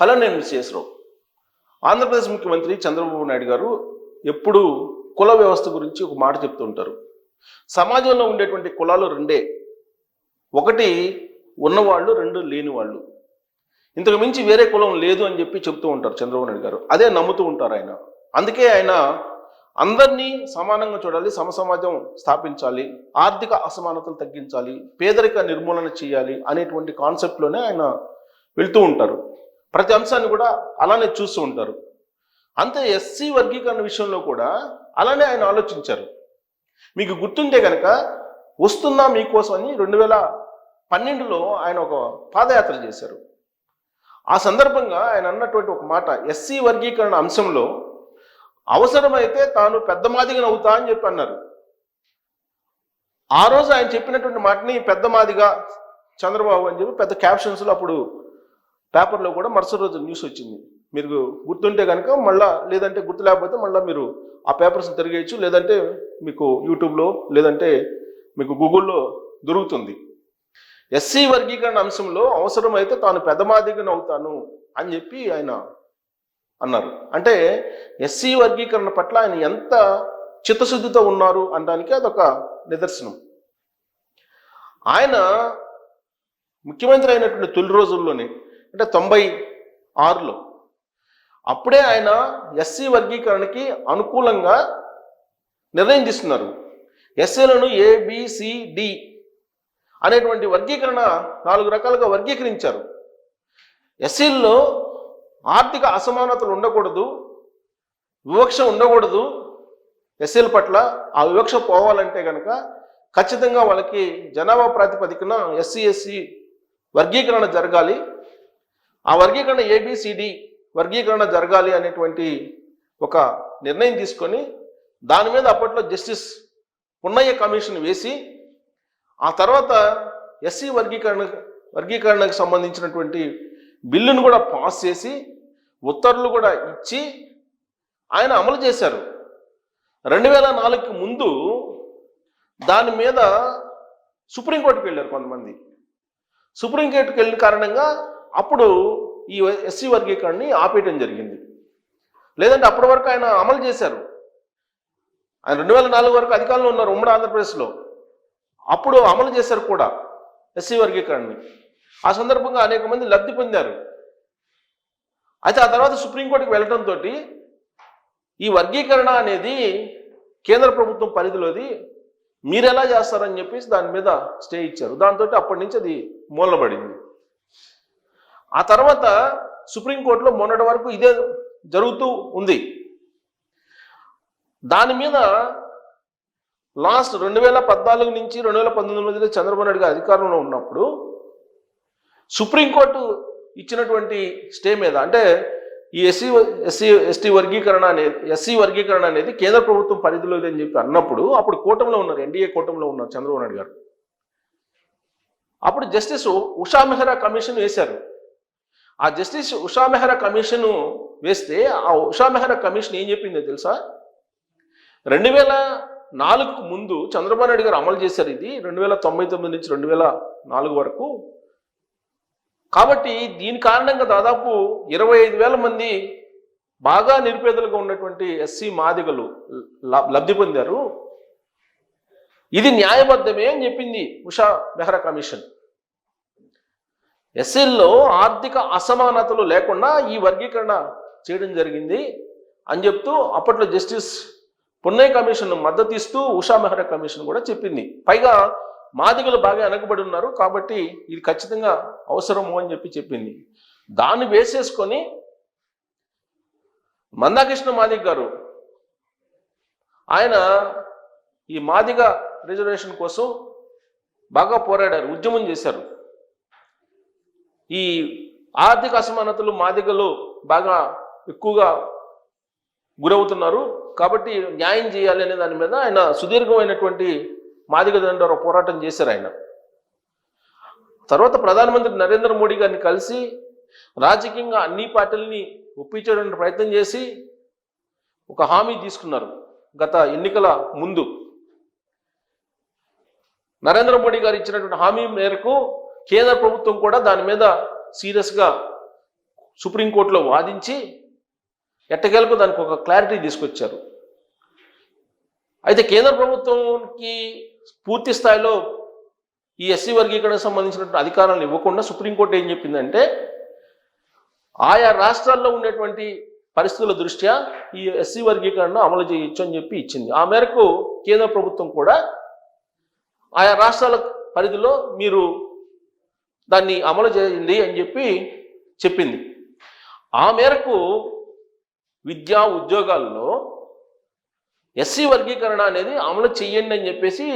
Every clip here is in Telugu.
హలో నేను విశ్వేశ్వరరావు ఆంధ్రప్రదేశ్ ముఖ్యమంత్రి చంద్రబాబు నాయుడు గారు ఎప్పుడు కుల వ్యవస్థ గురించి ఒక మాట చెప్తూ ఉంటారు. సమాజంలో ఉండేటువంటి కులాలు రెండే. ఒకటి ఉన్నవాళ్ళు రెండు లేని వాళ్ళు ఇంతకు మించి వేరే కులం లేదు అని చెప్పి చెప్తూ ఉంటారు చంద్రబాబు నాయుడు గారు. అదే నమ్ముతూ ఉంటారు ఆయన. అందుకే ఆయన అందరినీ సమానంగా చూడాలి సమసమాజం స్థాపించాలి ఆర్థిక అసమానతలు తగ్గించాలి పేదరిక నిర్మూలన చేయాలి అనేటువంటి కాన్సెప్ట్లోనే ఆయన వెళ్తూ ఉంటారు. ప్రతి అంశాన్ని కూడా అలానే చూస్తూ ఉంటారు. అంతే ఎస్సీ వర్గీకరణ విషయంలో కూడా అలానే ఆయన ఆలోచించారు. మీకు గుర్తుంటే కనుక వస్తున్నా మీకోసం అని రెండు వేల పన్నెండులో ఆయన ఒక పాదయాత్ర చేశారు. ఆ సందర్భంగా ఆయన అన్నటువంటి ఒక మాట ఎస్సీ వర్గీకరణ అంశంలో అవసరమైతే తాను పెద్ద మాదిగా అవుతా అని చెప్పి అన్నారు. ఆ రోజు ఆయన చెప్పినటువంటి మాటని పెద్ద మాదిగా చంద్రబాబు అని చెప్పి పెద్ద క్యాప్షన్స్లో అప్పుడు పేపర్లో కూడా మరుసటి రోజు న్యూస్ వచ్చింది. మీరు గుర్తుంటే కనుక మళ్ళా లేదంటే గుర్తు లేకపోతే మళ్ళీ మీరు ఆ పేపర్స్ తిరిగేయచ్చు లేదంటే మీకు యూట్యూబ్లో లేదంటే మీకు గూగుల్లో దొరుకుతుంది. ఎస్సీ వర్గీకరణ అంశంలో అవసరమైతే తాను పెదమాదిగను అవుతాను అని చెప్పి ఆయన అన్నారు. అంటే ఎస్సీ వర్గీకరణ పట్ల ఆయన ఎంత చిత్తశుద్ధితో ఉన్నారు అనడానికి అదొక నిదర్శనం. ఆయన ముఖ్యమంత్రి అయినటువంటి తొలి రోజుల్లోనే అంటే తొంభై ఆరులో. అప్పుడే ఆయన ఎస్సీ వర్గీకరణకి అనుకూలంగా నిర్ణయం తీసుకున్నారు. ఎస్సీలను ఏబిసిడి అనేటువంటి వర్గీకరణ నాలుగు రకాలుగా వర్గీకరించారు. ఎస్సీల్లో ఆర్థిక అసమానతలు ఉండకూడదు వివక్ష ఉండకూడదు. ఎస్సీల పట్ల ఆ వివక్ష పోవాలంటే కనుక ఖచ్చితంగా వాళ్ళకి జనాభా ప్రాతిపదికన ఎస్సీ ఎస్సీ వర్గీకరణ జరగాలి. ఆ వర్గీకరణ ఏబిసిడి వర్గీకరణ జరగాలి అనేటువంటి ఒక నిర్ణయం తీసుకొని దాని మీద అప్పట్లో జస్టిస్ పున్నయ్య కమిషన్ వేసి ఆ తర్వాత ఎస్సీ వర్గీకరణ వర్గీకరణకు సంబంధించినటువంటి బిల్లును కూడా పాస్ చేసి ఉత్తర్వులు కూడా ఇచ్చి ఆయన అమలు చేశారు. రెండు వేల నాలుగుకి ముందు దాని మీద సుప్రీంకోర్టుకి వెళ్ళారు కొంతమంది. సుప్రీంకోర్టుకి వెళ్ళిన కారణంగా అప్పుడు ఈ ఎస్సీ వర్గీకరణని ఆపేయటం జరిగింది. లేదంటే అప్పటి వరకు ఆయన అమలు చేశారు. ఆయన రెండు వేల నాలుగు వరకు అధికారంలో ఉన్నారు ఉమ్మడి ఆంధ్రప్రదేశ్లో. అప్పుడు అమలు చేశారు కూడా ఎస్సీ వర్గీకరణని. ఆ సందర్భంగా అనేక మంది లబ్ధి పొందారు. అయితే ఆ తర్వాత సుప్రీంకోర్టుకి వెళ్ళడంతో ఈ వర్గీకరణ అనేది కేంద్ర ప్రభుత్వం పరిధిలోది మీరు ఎలా చేస్తారని చెప్పేసి దాని మీద స్టే ఇచ్చారు. దాంతో అప్పటి నుంచి అది మూలబడింది. ఆ తర్వాత సుప్రీంకోర్టులో మొన్నటి వరకు ఇదే జరుగుతూ ఉంది. దాని మీద లాస్ట్ రెండు వేల పద్నాలుగు నుంచి రెండు వేల పంతొమ్మిది మధ్యలో చంద్రబాబు నాయుడు గారు అధికారంలో ఉన్నప్పుడు సుప్రీంకోర్టు ఇచ్చినటువంటి స్టే మీద అంటే ఈ ఎస్సీ ఎస్సీ ఎస్టీ వర్గీకరణ అనేది ఎస్సీ వర్గీకరణ అనేది కేంద్ర ప్రభుత్వం పరిధిలో అని చెప్పి అన్నప్పుడు అప్పుడు కూటమిలో ఉన్నారు ఎన్డీఏ కూటమిలో ఉన్నారు చంద్రబాబు నాయుడు గారు. అప్పుడు జస్టిస్ ఉషా మెహ్రా కమిషన్ వేశారు. ఆ జస్టిస్ ఉషా మెహ్రా కమిషన్ వేస్తే ఆ ఉషా మెహ్రా కమిషన్ ఏం చెప్పిందో తెలుసా? రెండు వేల నాలుగుకు ముందు చంద్రబాబు నాయుడు గారు అమలు చేశారు ఇది రెండు వేల తొంభై తొమ్మిది నుంచి రెండు వేల నాలుగు వరకు. కాబట్టి దీని కారణంగా దాదాపు ఇరవై ఐదు వేల మంది బాగా నిరుపేదలుగా ఉన్నటువంటి ఎస్సీ మాదిగలు లబ్ధి పొందారు. ఇది న్యాయబద్ధమే అని చెప్పింది ఉషా మెహ్రా కమిషన్. ఎస్ఎల్లో ఆర్థిక అసమానతలు లేకుండా ఈ వర్గీకరణ చేయడం జరిగింది అని చెప్తూ అప్పట్లో జస్టిస్ పున్నయ్య కమిషన్ మద్దతు ఇస్తూ ఉషా మెహ్రా కమిషన్ కూడా చెప్పింది. పైగా మాదిగలు బాగా వెనకబడి ఉన్నారు కాబట్టి ఇది ఖచ్చితంగా అవసరము అని చెప్పి చెప్పింది. దాన్ని వేసేసుకొని మందాకృష్ణ మాదిగ్ గారు ఆయన ఈ మాదిగ రిజర్వేషన్ కోసం బాగా పోరాడారు ఉద్యమం చేశారు. ఈ ఆర్థిక అసమానతలు మాదిగలు బాగా ఎక్కువగా గురవుతున్నారు. కాబట్టి న్యాయం చేయాలి అనే దాని మీద ఆయన సుదీర్ఘమైనటువంటి మాదిగ దండోర పోరాటం చేశారు ఆయన. తర్వాత ప్రధానమంత్రి నరేంద్ర మోడీ గారిని కలిసి రాజకీయంగా అన్ని పార్టీలని ఒప్పించడానికి ప్రయత్నం చేసి ఒక హామీ తీసుకున్నారు గత ఎన్నికల ముందు. నరేంద్ర మోడీ గారు ఇచ్చినటువంటి హామీ మేరకు కేంద్ర ప్రభుత్వం కూడా దాని మీద సీరియస్గా సుప్రీంకోర్టులో వాదించి ఎట్టకేలకు దానికి ఒక క్లారిటీ తీసుకొచ్చారు. అయితే కేంద్ర ప్రభుత్వంకి పూర్తి స్థాయిలో ఈ ఎస్సీ వర్గీకరణకు సంబంధించినటువంటి అధికారాలను ఇవ్వకుండా సుప్రీంకోర్టు ఏం చెప్పిందంటే ఆయా రాష్ట్రాల్లో ఉండేటువంటి పరిస్థితుల దృష్ట్యా ఈ ఎస్సీ వర్గీకరణను అమలు చేయొచ్చు అని చెప్పి ఇచ్చింది. ఆ మేరకు కేంద్ర ప్రభుత్వం కూడా ఆయా రాష్ట్రాల పరిధిలో మీరు దాన్ని అమలు చేయండి అని చెప్పి చెప్పింది. ఆ మేరకు విద్యా ఉద్యోగాల్లో ఎస్సీ వర్గీకరణ అనేది అమలు చెయ్యండి అని చెప్పేసి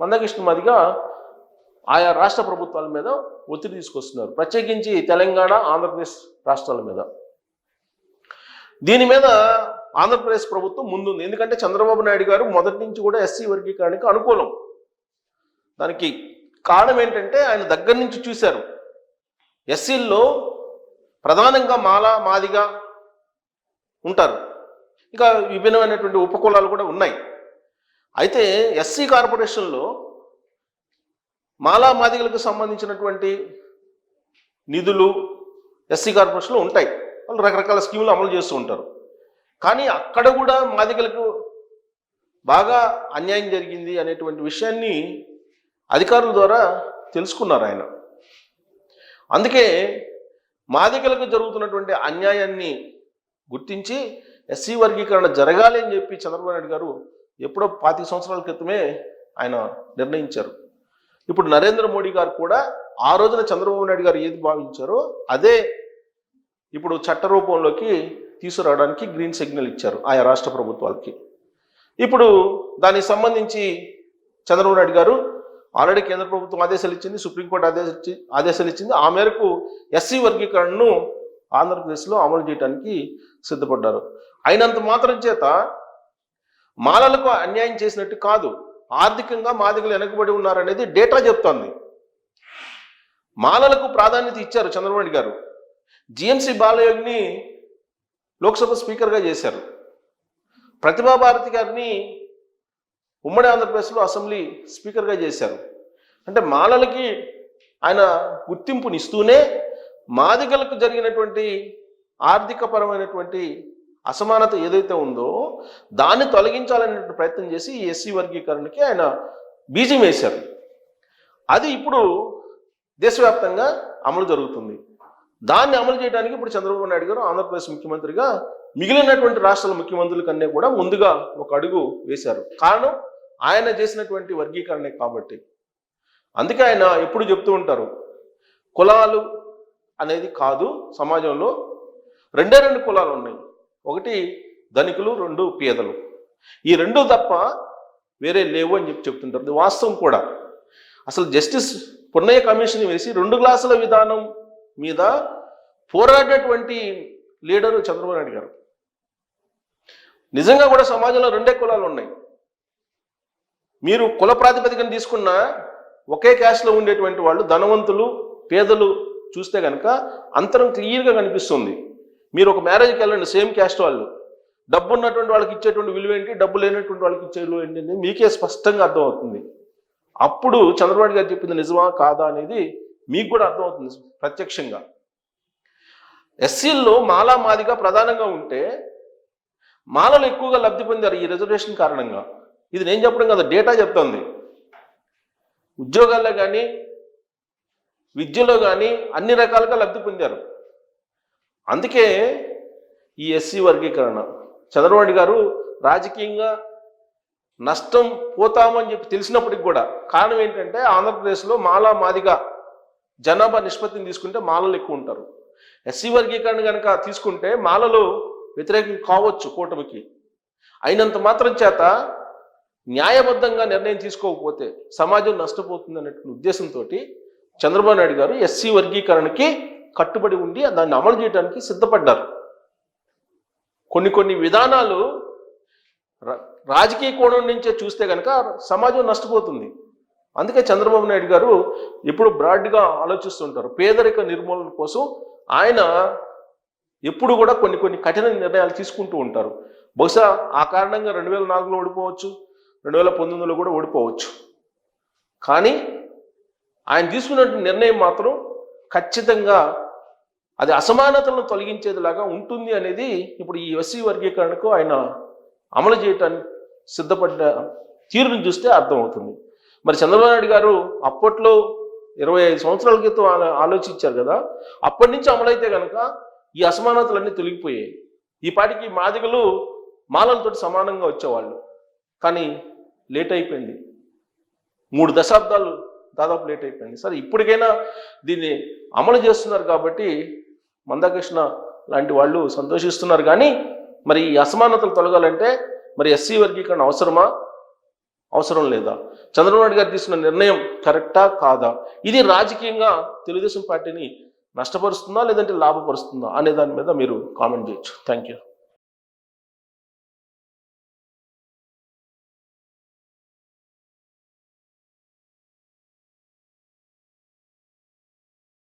మందకృష్ణ మాదిగా ఆయా రాష్ట్ర ప్రభుత్వాల మీద ఒత్తిడి తీసుకొస్తున్నారు. ప్రత్యేకించి తెలంగాణ ఆంధ్రప్రదేశ్ రాష్ట్రాల మీద. దీని మీద ఆంధ్రప్రదేశ్ ప్రభుత్వం ముందుంది. ఎందుకంటే చంద్రబాబు నాయుడు గారు మొదటి నుంచి కూడా ఎస్సీ వర్గీకరణకి అనుకూలం. దానికి కారణం ఏంటంటే ఆయన దగ్గర నుంచి చూశారు. ఎస్సీల్లో ప్రధానంగా మాల మాదిగా ఉంటారు. ఇంకా విభిన్నమైనటువంటి ఉపకులాలు కూడా ఉన్నాయి. అయితే ఎస్సీ కార్పొరేషన్లో మాలా మాదిగలకు సంబంధించినటువంటి నిధులు ఎస్సీ కార్పొరేషన్లో ఉంటాయి. వాళ్ళు రకరకాల స్కీములు అమలు చేస్తూ ఉంటారు. కానీ అక్కడ కూడా మాదిగలకు బాగా అన్యాయం జరిగింది అనేటువంటి విషయాన్ని అధికారుల ద్వారా తెలుసుకున్నారు ఆయన. అందుకే మాదికలకు జరుగుతున్నటువంటి అన్యాయాన్ని గుర్తించి ఎస్సీ వర్గీకరణ జరగాలి అని చెప్పి చంద్రబాబు నాయుడు గారు ఎప్పుడో పాతిక సంవత్సరాల క్రితమే ఆయన నిర్ణయించారు. ఇప్పుడు నరేంద్ర మోడీ గారు కూడా ఆ రోజున చంద్రబాబు నాయుడు గారు ఏది భావించారో అదే ఇప్పుడు చట్ట రూపంలోకి తీసుకురావడానికి గ్రీన్ సిగ్నల్ ఇచ్చారు ఆయా రాష్ట్ర ప్రభుత్వాలకి. ఇప్పుడు దానికి సంబంధించి చంద్రబాబు నాయుడు గారు ఆల్రెడీ కేంద్ర ప్రభుత్వం ఆదేశాలు ఇచ్చింది సుప్రీంకోర్టు ఆదేశించి ఆదేశాలు ఇచ్చింది ఆ మేరకు ఎస్సీ వర్గీకరణను ఆంధ్రప్రదేశ్లో అమలు చేయడానికి సిద్ధపడ్డారు. అయినంత మాత్రం చేత మాలలకు అన్యాయం చేసినట్టు కాదు ఆర్థికంగా మాదిగలు వెనకబడి ఉన్నారనేది డేటా చెప్తోంది. మాలలకు ప్రాధాన్యత ఇచ్చారు చంద్రబాబు గారు. జిఎంసి బాలయోగిని లోక్సభ స్పీకర్గా చేశారు. ప్రతిభా భారతి గారిని ఉమ్మడి ఆంధ్రప్రదేశ్లో అసెంబ్లీ స్పీకర్గా చేశారు. అంటే మాలలకి ఆయన గుర్తింపునిస్తూనే మాదిగలకు జరిగినటువంటి ఆర్థికపరమైనటువంటి అసమానత ఏదైతే ఉందో దాన్ని తొలగించాలనే ప్రయత్నం చేసి ఎస్సీ వర్గీకరణకి ఆయన బీజం వేశారు. అది ఇప్పుడు దేశవ్యాప్తంగా అమలు జరుగుతుంది. దాన్ని అమలు చేయడానికి ఇప్పుడు చంద్రబాబు నాయుడు గారు ఆంధ్రప్రదేశ్ ముఖ్యమంత్రిగా మిగిలినటువంటి రాష్ట్రాల ముఖ్యమంత్రుల కన్నా కూడా ముందుగా ఒక అడుగు వేశారు. కారణం ఆయన చేసినటువంటి వర్గీకరణే కాబట్టి. అందుకే ఆయన ఎప్పుడు చెప్తూ ఉంటారు కులాలు అనేది కాదు సమాజంలో రెండే రెండు కులాలు ఉన్నాయి. ఒకటి ధనికులు రెండు పేదలు. ఈ రెండు తప్ప వేరే లేవు అని చెప్పి చెప్తుంటారు. వాస్తవం కూడా. అసలు జస్టిస్ పున్నయ్య కమిషన్ వేసి రెండు గ్లాసుల విధానం మీద పోరాడేటువంటి లీడరు చంద్రబాబు నాయుడు గారు. నిజంగా కూడా సమాజంలో రెండే కులాలు ఉన్నాయి. మీరు కుల ప్రాతిపదికన తీసుకున్న ఒకే క్యాస్ట్లో ఉండేటువంటి వాళ్ళు ధనవంతులు పేదలు చూస్తే కనుక అంతరం క్లియర్గా కనిపిస్తుంది. మీరు ఒక మ్యారేజ్కి వెళ్ళండి సేమ్ క్యాస్ట్ వాళ్ళు. డబ్బు ఉన్నటువంటి వాళ్ళకి ఇచ్చేటువంటి విలువ ఏంటి? డబ్బు లేనటువంటి వాళ్ళకి ఇచ్చే విలువ ఏంటి అనేది మీకే స్పష్టంగా అర్థమవుతుంది. అప్పుడు చంద్రబాబు గారు చెప్పింది నిజమా కాదా అనేది మీకు కూడా అర్థమవుతుంది ప్రత్యక్షంగా. ఎస్సీల్లో మాలా మాదిగా ప్రధానంగా ఉంటే మాలలు ఎక్కువగా లబ్ధి పొందారు ఈ రిజర్వేషన్ కారణంగా. ఇది నేను చెప్పడం కదా డేటా చెప్తుంది. ఉద్యోగాల్లో కానీ విద్యలో కానీ అన్ని రకాలుగా లబ్ధి పొందారు. అందుకే ఈ ఎస్సీ వర్గీకరణ. చంద్రబాబు గారు రాజకీయంగా నష్టం పోతామని చెప్పి తెలిసినప్పటికి కూడా కారణం ఏంటంటే ఆంధ్రప్రదేశ్లో మాలా మాదిగా జనాభా నిష్పత్తిని తీసుకుంటే మాలలు ఎక్కువ ఉంటారు. ఎస్సీ వర్గీకరణ కనుక తీసుకుంటే మాలలు వ్యతిరేకం కావచ్చు కూటమికి. అయినంత మాత్రం చేత న్యాయబద్ధంగా నిర్ణయం తీసుకోకపోతే సమాజం నష్టపోతుంది అన్నటువంటి ఉద్దేశంతో చంద్రబాబు నాయుడు గారు ఎస్సీ వర్గీకరణకి కట్టుబడి ఉండి దాన్ని అమలు చేయడానికి సిద్ధపడ్డారు. కొన్ని కొన్ని విధానాలు రా- రాజకీయ కోణం నుంచే చూస్తే కనుక సమాజం నష్టపోతుంది. అందుకే చంద్రబాబు నాయుడు గారు ఎప్పుడు బ్రాడ్గా ఆలోచిస్తుంటారు. పేదరిక నిర్మూలన కోసం ఆయన ఎప్పుడు కూడా కొన్ని కొన్ని కఠిన నిర్ణయాలు తీసుకుంటూ ఉంటారు. బహుశా ఆ కారణంగా రెండు వేల నాలుగులో ఓడిపోవచ్చు రెండు వేల పంతొమ్మిదిలో కూడా ఓడిపోవచ్చు. కానీ ఆయన తీసుకున్న నిర్ణయం మాత్రం ఖచ్చితంగా అది అసమానతలను తొలగించేదిలాగా ఉంటుంది అనేది ఇప్పుడు ఈ ఎస్సీ వర్గీకరణకు ఆయన అమలు చేయటానికి సిద్ధపడ్డ తీరును చూస్తే అర్థమవుతుంది. మరి చంద్రబాబు నాయుడు గారు అప్పట్లో ఇరవై ఐదు సంవత్సరాల క్రితం ఆలోచించారు కదా అప్పటి నుంచి అమలైతే కనుక ఈ అసమానతలన్నీ తొలగిపోయాయి. ఈ పాటికి మాదిగలు మాలలతో సమానంగా వచ్చేవాళ్ళు. కానీ లేట్ అయిపోయింది. మూడు దశాబ్దాలు దాదాపు లేట్ అయిపోయింది. సరే ఇప్పటికైనా దీన్ని అమలు చేస్తున్నారు కాబట్టి మందకృష్ణ లాంటి వాళ్ళు సంతోషిస్తున్నారు. కానీ మరి ఈ అసమానతలు తొలగాలంటే మరి ఎస్సీ వర్గీకరణ అవసరమా? అవసరం లేదా? చంద్రబాబు నాయుడు గారు తీసుకున్న నిర్ణయం కరెక్టా కాదా? ఇది రాజకీయంగా తెలుగుదేశం పార్టీని నష్టపరుస్తుందా లేదంటే లాభపరుస్తుందా అనే దాని మీద మీరు కామెంట్ చేయొచ్చు. Thank you